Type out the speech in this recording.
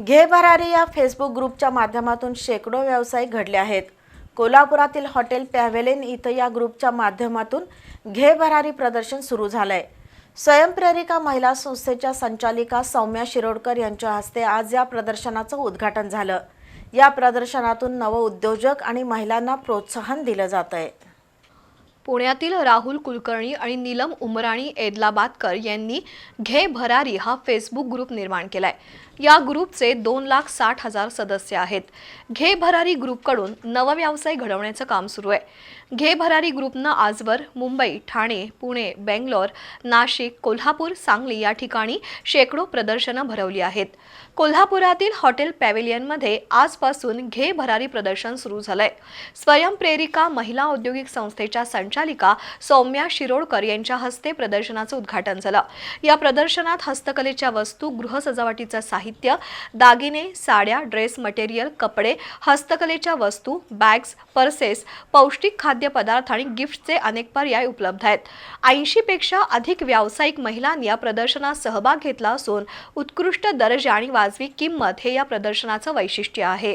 घे भरारी या फेसबुक ग्रुपच्या माध्यमातून शेकडो व्यावसायिक घडले आहेत. कोल्हापुरातील हॉटेल पॅव्हेलेन इथं या ग्रुपच्या माध्यमातून घे भरारी प्रदर्शन सुरू झालंय. स्वयंप्रेरिका महिला संस्थेच्या संचालिका सौम्या शिरोडकर यांच्या हस्ते आज या प्रदर्शनाचं उद्घाटन झालं. या प्रदर्शनातून नवउद्योजक आणि महिलांना प्रोत्साहन दिलं जात आहे पुण्यातील राहुल कुलकर्णी आणि नीलम उमराणी एदलाबादकर यांनी घे भरारी हा फेसबुक ग्रुप निर्माण केलाय. या ग्रुपचे दोन लाख साठ हजार सदस्य आहेत. घे भरारी ग्रुपकडून नवव्यवसाय घडवण्याचं काम सुरू आहे. घे भरारी ग्रुपनं आजवर मुंबई ठाणे पुणे बेंगलोर नाशिक कोल्हापूर सांगली या ठिकाणी शेकडो प्रदर्शनं भरवली आहेत. कोल्हापुरातील हॉटेल पॅव्हिलियनमध्ये आजपासून घे भरारी प्रदर्शन सुरू झालंय. स्वयंप्रेरिका महिला औद्योगिक संस्थेच्या संचालिका सौम्या शिरोडकर यांच्या हस्ते प्रदर्शनाचं उद्घाटन झालं. या प्रदर्शनात हस्तकलेच्या वस्तू गृहसजावटीचं साहित्य दागिने साड्या ड्रेस मटेरियल कपडे हस्तकलेच्या वस्तू बॅग्स पर्सेस पौष्टिक खाद्यपदार्थ आणि गिफ्टचे अनेक पर्याय उपलब्ध आहेत. ऐंशी पेक्षा अधिक व्यावसायिक महिलांनी या प्रदर्शनात सहभाग घेतला असून उत्कृष्ट दर्जा आणि वाजवी किंमत हे या प्रदर्शनाचं वैशिष्ट्य आहे.